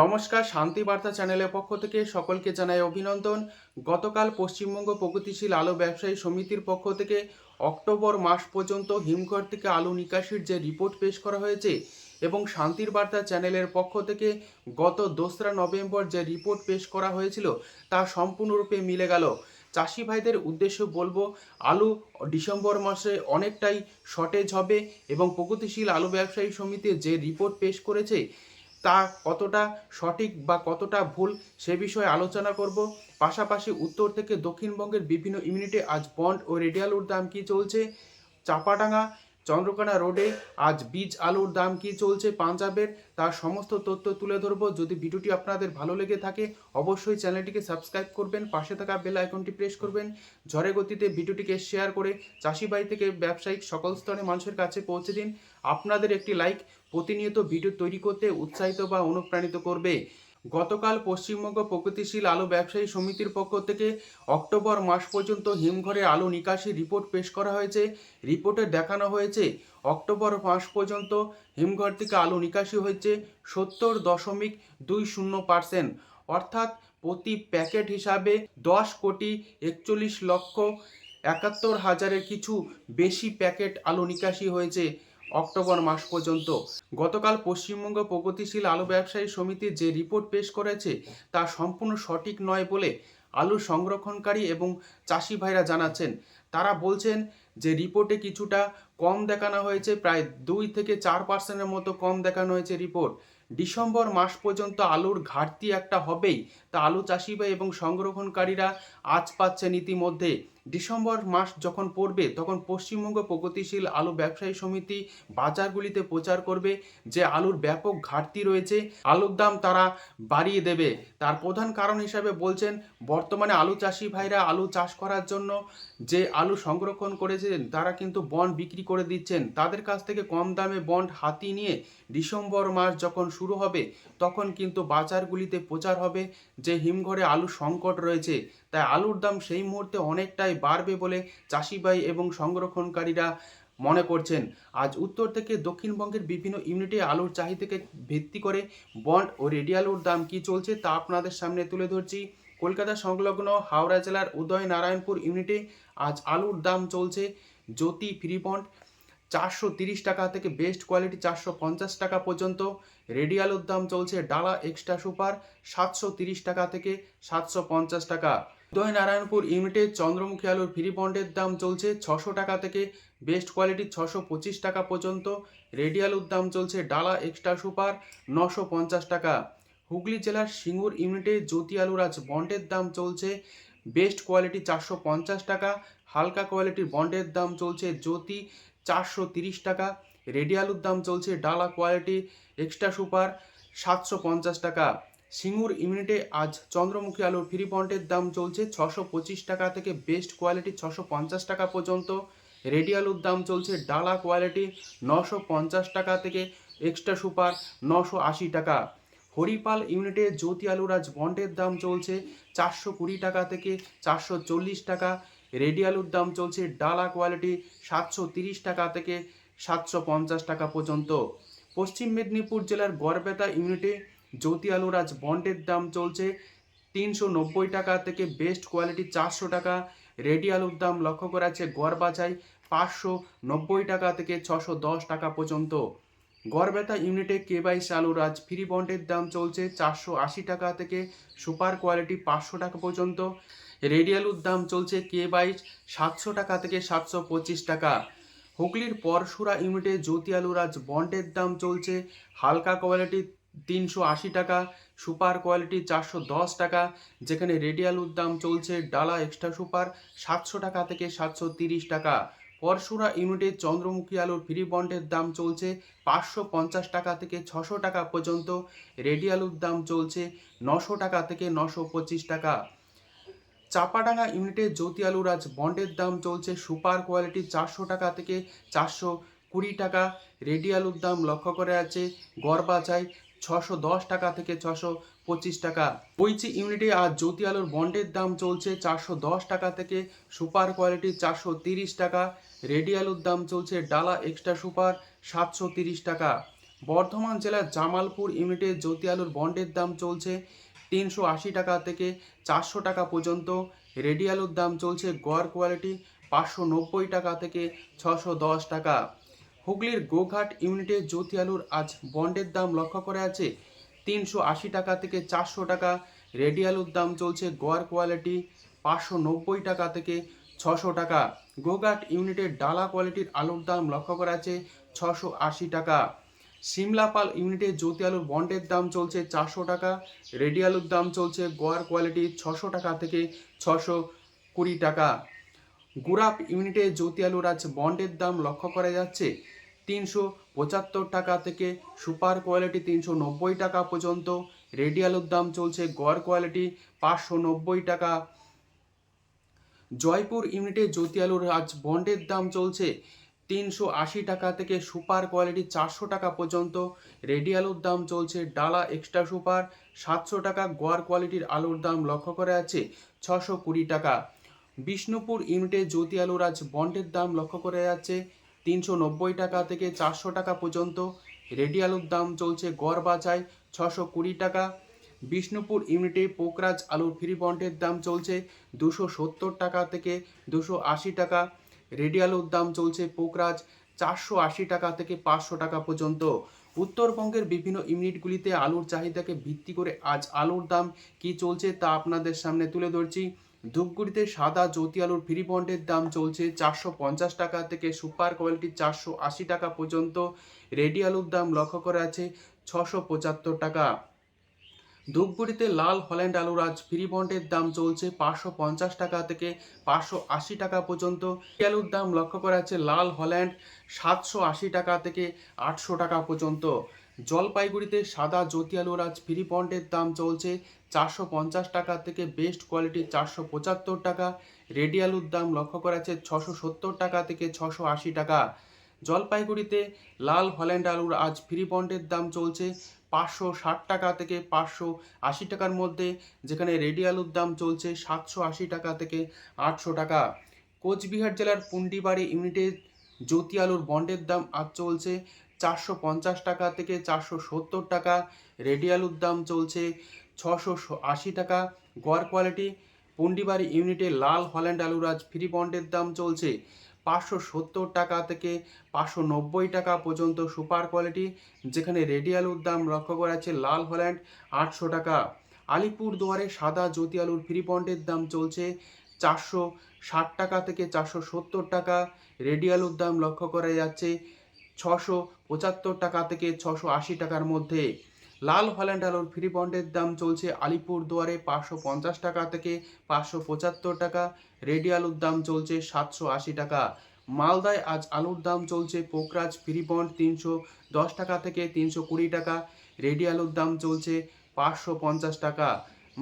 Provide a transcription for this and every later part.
নমস্কার, শান্তি বার্তা চ্যানেলের পক্ষ থেকে সকলকে জানাই অভিনন্দন। গতকাল পশ্চিমবঙ্গ প্রগতিশীল আলু ব্যবসায়ী সমিতির পক্ষ থেকে অক্টোবর মাস পর্যন্ত হিমঘর থেকে আলু নিকাশির যে রিপোর্ট পেশ করা হয়েছে এবং শান্তির বার্তা চ্যানেলের পক্ষ থেকে গত দোসরা নভেম্বর যে রিপোর্ট পেশ করা হয়েছিল তা সম্পূর্ণরূপে মিলে গেল। চাষি ভাইদের উদ্দেশ্যে বলব, আলু ডিসেম্বর মাসে অনেকটাই শর্টেজ হবে এবং প্রগতিশীল আলু ব্যবসায়ী সমিতি যে রিপোর্ট পেশ করেছে তা কতটা সঠিক বা কতটা ভুল সে বিষয়ে আলোচনা করব। পাশাপাশি উত্তর থেকে দক্ষিণবঙ্গের বিভিন্ন ইউনিটে আজ বন্ড ও রেডিয়ালুর দাম কি চলছে? চাপাডাঙ্গা চন্দ্রকোনা রোডে আজ বীজ আলুর দাম কি চলছে পাঞ্জাবের? তার সমস্ত তথ্য তুলে ধরবো। যদি ভিডিওটি আপনাদের ভালো লেগে থাকে, অবশ্যই চ্যানেলটিকে সাবস্ক্রাইব করবেন, পাশে থাকা বেল আইকনটি প্রেস করবেন। ঝড়ে গতিতে ভিডিওটিকে শেয়ার করে চাষি বাড়ি থেকে ব্যবসায়িক সকল স্তরে মানুষের কাছে পৌঁছে দিন। আপনাদের একটি লাইক প্রতিনিয়ত ভিডিও তৈরি করতে উৎসাহিত বা অনুপ্রাণিত করবে। গতকাল পশ্চিমবঙ্গ প্রগতিশীল আলু ব্যবসায়ী সমিতির পক্ষ থেকে অক্টোবর মাস পর্যন্ত হিমঘরে আলু নিকাশি রিপোর্ট পেশ করা হয়েছে। রিপোর্টে দেখানো হয়েছে, অক্টোবর মাস পর্যন্ত হিমঘর থেকে আলু নিকাশি হয়েছে সত্তর দশমিক দুই শূন্য পার্সেন্ট। অর্থাৎ প্রতি প্যাকেট হিসাবে দশ কোটি একচল্লিশ লক্ষ একাত্তর হাজারের কিছু বেশি প্যাকেট আলু নিকাশি হয়েছে। অক্টোবর মাস পর্যন্ত। গতকাল পশ্চিমবঙ্গ প্রগতিশীল আলু ব্যবসায়ী সমিতি যে রিপোর্ট পেশ করেছে, তা সম্পূর্ণ সঠিক নয় বলে আলু সংরক্ষণকারী এবং চাষি ভাইরা জানাচ্ছেন। তারা বলছেন যে রিপোর্টে কিছুটা কম দেখানো হয়েছে, প্রায় দুই থেকে চার পার্সেন্টের মতো কম দেখানো হয়েছে রিপোর্ট। ডিসেম্বর মাস পর্যন্ত আলুর ঘাটতি একটা হবেই, তা আলু চাষি ভাই এবং সংরক্ষণকারীরা আজ পাচ্ছেন ইতিমধ্যে। ডিসেম্বর মাস যখন পড়বে, তখন পশ্চিমবঙ্গ প্রগতিশীল আলু ব্যবসায়ী সমিতি বাজারগুলিতে প্রচার করবে, যে আলুর ব্যাপক ঘাটতি রয়েছে, আলুর দাম তারা বাড়িয়ে দেবে। তার প্রধান কারণ হিসাবে বলছেন, বর্তমানে আলু চাষি ভাইরা আলু চাষ করার জন্য যে আলু সংরক্ষণ করেছেন, তারা কিন্তু বন্ড বিক্রি করে দিচ্ছেন। তাদের কাছ থেকে কম দামে বন্ড হাতি নিয়ে ডিসেম্বর মাস যখন শুরু হবে, তখন কিন্তু বাজারগুলিতে প্রচার হবে যে হিমঘরে আলু সংকট রয়েছে। তাই আলুর দাম সেই মুহূর্তে অনেকটাই বাড়বে বলে চাষিবাই এবং সংরক্ষণকারীরা মনে করছেন। আজ উত্তর থেকে দক্ষিণবঙ্গের বিভিন্ন ইউনিটে আলুর চাহিদাকে ভিত্তি করে বন্ড ও রেডি আলুর দাম কি চলছে তা আপনাদের সামনে তুলে ধরছি। কলকাতা সংলগ্ন হাওড়া জেলার উদয় নারায়ণপুর ইউনিটে আজ আলুর দাম চলছে জ্যোতি ফ্রি বন্ড। চারশো তিরিশ টাকা থেকে বেস্ট কোয়ালিটি চারশো পঞ্চাশ টাকা পর্যন্ত। রেডি আলুর দাম চলছে ডালা এক্সট্রা সুপার সাতশো তিরিশ টাকা থেকে সাতশো পঞ্চাশ টাকা। উদয় নারায়ণপুর ইউনিটে চন্দ্রমুখী আলুর ফ্রি বন্ডের দাম চলছে ছশো টাকা থেকে বেস্ট কোয়ালিটি ছশো পঁচিশ টাকা পর্যন্ত। রেডি আলুর দাম চলছে ডালা এক্সট্রা সুপার নশো পঞ্চাশ টাকা। হুগলি জেলার সিঙ্গুর ইউনিটে জ্যোতি আলুর আজ বন্ডের দাম চলছে বেস্ট কোয়ালিটি চারশো পঞ্চাশ টাকা, হালকা কোয়ালিটির বন্ডের দাম চলছে জ্যোতি চারশো তিরিশ টাকা। রেডি আলুর দাম চলছে ডালা কোয়ালিটি এক্সট্রা সুপার সাতশো পঞ্চাশ টাকা। সিঙ্গুর ইউনিটে আজ চন্দ্রমুখী আলুর ফ্রি বন্ডের দাম চলছে ছশো পঁচিশ টাকা থেকে বেস্ট কোয়ালিটি ছশো পঞ্চাশ টাকা পর্যন্ত। রেডি আলুর দাম চলছে ডালা কোয়ালিটি নশো পঞ্চাশ টাকা থেকে এক্সট্রা সুপার নশো আশি টাকা। হরিপাল ইউনিটে জ্যোতি আলুর আজ বন্ডের দাম চলছে চারশো কুড়ি টাকা থেকে চারশো চল্লিশ টাকা। রেডি আলুর দাম চলছে ডালা কোয়ালিটি সাতশো তিরিশ টাকা থেকে সাতশো পঞ্চাশ টাকা পর্যন্ত। পশ্চিম মেদিনীপুর জেলার গড়বেতা ইউনিটে জ্যোতি আলুর আজ বন্ডের দাম চলছে তিনশো নব্বই টাকা থেকে বেস্ট কোয়ালিটি চারশো টাকা। রেডি আলুর দাম লক্ষ্য করা আছে গড় বাছাই পাঁচশো নব্বই টাকা থেকে ছশো দশ টাকা পর্যন্ত। গড়বেতা ইউনিটে কে বাইশ আলুর আজ ফ্রি বন্ডের দাম চলছে চারশো আশি টাকা থেকে সুপার কোয়ালিটি পাঁচশো টাকা পর্যন্ত। রেডি আলুর দাম চলছে কে বাইশ সাতশো টাকা থেকে সাতশো পঁচিশ টাকা। হুগলির পরশুরা ইউনিটে জ্যোতি আলুর আজ বন্ডের দাম চলছে হালকা কোয়ালিটি তিনশো আশি টাকা, সুপার কোয়ালিটি চারশো দশ টাকা, যেখানে রেডি আলুর দাম চলছে ডালা এক্সট্রা সুপার সাতশো টাকা থেকে সাতশো তিরিশ টাকা। পরশুরা ইউনিটে চন্দ্রমুখী আলুর ফ্রি বন্ডের দাম চলছে পাঁচশো পঞ্চাশ টাকা থেকে ছশো টাকা পর্যন্ত রেডি আলুর দাম চলছে নশো টাকা থেকে নশো পঁচিশ টাকা। চাপাডাঙ্গা ইউনিটে জ্যোতি আলুর আজ বন্ডের দাম চলছে সুপার কোয়ালিটি চারশো টাকা থেকে চারশো কুড়ি টাকা। রেডি আলুর দাম লক্ষ্য করে আছে গড় বাছাই ছশো দশ টাকা থেকে ছশো পঁচিশ টাকা। বইচি ইউনিটে আজ জ্যোতি আলুর বন্ডের দাম চলছে চারশো দশ টাকা থেকে সুপার কোয়ালিটি চারশো তিরিশ টাকা। রেডি আলুর দাম চলছে ডালা এক্সট্রা সুপার সাতশো তিরিশ টাকা। বর্ধমান জেলার জামালপুর ইউনিটে জ্যোতি আলুর বন্ডের দাম চলছে তিনশো আশি টাকা থেকে চারশো টাকা পর্যন্ত। রেডি আলুর দাম চলছে গড় কোয়ালিটি পাঁচশো নব্বই টাকা থেকে ছশো দশ টাকা। হুগলির গোঘাট ইউনিটে জ্যোতি আলুর আজ বন্ডের দাম লক্ষ্য করে আছে তিনশো আশি টাকা থেকে চারশো টাকা, রেডি আলুর দাম চলছে গোয়ার কোয়ালিটি পাঁচশো নব্বই টাকা থেকে ছশো টাকা। গোঘাট ইউনিটের ডালা কোয়ালিটির আলুর দাম লক্ষ্য করা আছে ছশো আশি টাকা। সিমলাপাল ইউনিটে জ্যোতি আলুর বন্ডের দাম চলছে চারশো টাকা, রেডি আলুর দাম চলছে গোয়ার কোয়ালিটি ছশো টাকা থেকে ছশো কুড়ি টাকা। গুরাপ ইউনিটে জ্যোতি আলুর আজ বন্ডের দাম লক্ষ্য করা যাচ্ছে। তিনশো পঁচাত্তর টাকা থেকে সুপার কোয়ালিটি তিনশো নব্বই টাকা পর্যন্ত। রেডি আলুর দাম চলছে গড় কোয়ালিটি পাঁচশো নব্বই টাকা। জয়পুর ইউনিটে জ্যোতি আলুর আজ বন্ডের দাম চলছে তিনশো আশি টাকা থেকে সুপার কোয়ালিটি চারশো টাকা পর্যন্ত। রেডি আলুর দাম চলছে ডালা এক্সট্রা সুপার সাতশো টাকা। গোয়ার কোয়ালিটির আলুর দাম লক্ষ্য করা আছে ছশো কুড়ি টাকা। বিষ্ণুপুর ইউনিটে জ্যোতি আলুর আজ বন্ডের দাম লক্ষ্য করে যাচ্ছে তিনশো নব্বই টাকা থেকে চারশো টাকা পর্যন্ত। রেডি আলুর দাম চলছে গড় বাজায় ছশো কুড়ি টাকা। বিষ্ণুপুর ইউনিটে পোকরাজ আলুর ফ্রি বন্ডের দাম চলছে দুশো সত্তর টাকা থেকে দুশো আশি টাকা। রেডি আলুর দাম চলছে পোকরাজ চারশো আশি টাকা থেকে পাঁচশো টাকা পর্যন্ত। উত্তরবঙ্গের বিভিন্ন ইউনিটগুলিতে আলুর চাহিদাকে ভিত্তি করে আজ আলুর দাম কি চলছে তা আপনাদের সামনে তুলে ধরছি। ধূপগুড়িতে সাদা জ্যোতি আলুর ফ্রি বন্ডের দাম চলছে চারশো পঞ্চাশ টাকা থেকে সুপার কোয়ালিটি চারশো আশি টাকা পর্যন্ত। রেডি আলুর দাম লক্ষ্য করা আছে ছশো পঁচাত্তর টাকা। ধূপগুড়িতে লাল হল্যান্ড আলুর আজ ফ্রি বন্ডের দাম চলছে পাঁচশো পঞ্চাশ টাকা থেকে পাঁচশো আশি টাকা পর্যন্ত। আলুর দাম লক্ষ্য করা আছে লাল হল্যান্ড সাতশো আশি টাকা থেকে আটশো টাকা পর্যন্ত। জলপাইগুড়িতে সাদা জ্যোতি আলুর আজ ফ্রি বন্ডের দাম চলছে চারশো পঞ্চাশ টাকা থেকে বেস্ট কোয়ালিটির চারশো পঁচাত্তর টাকা। রেডি আলুর দাম লক্ষ্য করা আছে ছশো সত্তর টাকা থেকে ছশো আশি টাকা। জলপাইগুড়িতে লাল হল্যান্ড আলুর আজ ফ্রি বন্ডের দাম চলছে পাঁচশো ষাট টাকা থেকে পাঁচশো আশি টাকার মধ্যে, যেখানে রেডি আলুর দাম চলছে সাতশো আশি টাকা থেকে আটশো টাকা। কোচবিহার জেলার পুন্ডিবাড়ি ইউনিটে জ্যোতি আলুর বন্ডের দাম আজ চলছে চারশো পঞ্চাশ টাকা থেকে চারশো সত্তর টাকা। রেডি আলুর দাম চলছে ছশো আশি টাকা। গড় কোয়ালিটি পুন্ডিবাড়ি ইউনিটে লাল হল্যান্ড আলুর আজ ফ্রি বন্ডের দাম চলছে পাঁচশো সত্তর টাকা থেকে পাঁচশো নব্বই টাকা পর্যন্ত সুপার কোয়ালিটি, যেখানে রেডি আলুর দাম লক্ষ্য করা আছে লাল হল্যান্ড আটশো টাকা। আলিপুর দুয়ারে সাদা জ্যোতি আলুর ফ্রি বন্ডের দাম চলছে চারশো ষাট টাকা থেকে চারশো সত্তর টাকা। রেডি আলুর দাম লক্ষ্য করা যাচ্ছে ছশো পঁচাত্তর টাকা থেকে ছশো আশি টাকার মধ্যে। লাল হল্যান্ড আলুর ফ্রি বন্ডের দাম চলছে আলিপুর দুয়ারে পাঁচশো পঞ্চাশ টাকা থেকে পাঁচশো পঁচাত্তর টাকা। রেডি আলুর দাম চলছে সাতশো আশি টাকা। মালদায় আজ আলুর দাম চলছে পোকরাজ ফ্রি বন্ড তিনশো দশ টাকা থেকে তিনশো কুড়ি টাকা। রেডি আলুর দাম চলছে পাঁচশো পঞ্চাশ টাকা।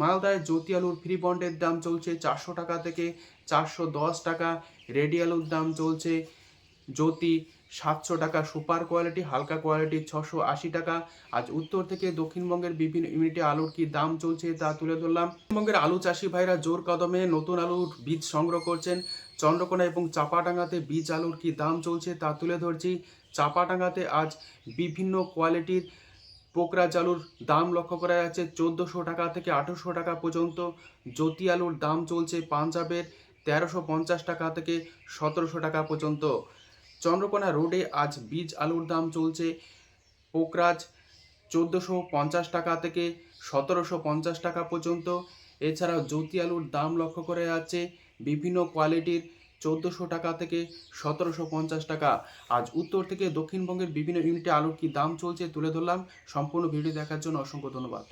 মালদায় জ্যোতি আলুর ফ্রি বন্ডের দাম চলছে চারশো টাকা থেকে চারশো দশ টাকা। রেডি আলুর দাম চলছে জ্যোতি সাতশো টাকা সুপার কোয়ালিটি, হালকা কোয়ালিটি ছশো আশি টাকা। আজ উত্তর থেকে দক্ষিণবঙ্গের বিভিন্ন ইউনিটে আলুর কি দাম চলছে তা তুলে ধরলাম। দক্ষিণবঙ্গের আলু চাষি ভাইরা জোর কদমে নতুন আলুর বীজ সংগ্রহ করছেন। চন্দ্রকোনা এবং চাপাডাঙ্গাতে বীজ আলুর কি দাম চলছে তা তুলে ধরছি। চাপাডাঙ্গাতে আজ বিভিন্ন কোয়ালিটির পোকরাজ আলুর দাম লক্ষ্য করা যাচ্ছে চোদ্দোশো টাকা থেকে আঠেরোশো টাকা পর্যন্ত। জ্যোতি আলুর দাম চলছে পাঞ্জাবের তেরোশো পঞ্চাশ টাকা থেকে সতেরোশো টাকা পর্যন্ত। চন্দ্রকোনা রোডে আজ বীজ আলুর দাম চলছে পোকরাজ চোদ্দোশো পঞ্চাশ টাকা থেকে সতেরোশো পঞ্চাশ টাকা পর্যন্ত। এছাড়াও জ্যোতি আলুর দাম লক্ষ্য করে যাচ্ছে বিভিন্ন কোয়ালিটির চোদ্দোশো টাকা থেকে সতেরোশো পঞ্চাশ টাকা। আজ উত্তর থেকে দক্ষিণবঙ্গের বিভিন্ন ইউনিটে আলুর কি দাম চলছে তুলে ধরলাম। সম্পূর্ণ ভিডিও দেখার জন্য অসংখ্য ধন্যবাদ।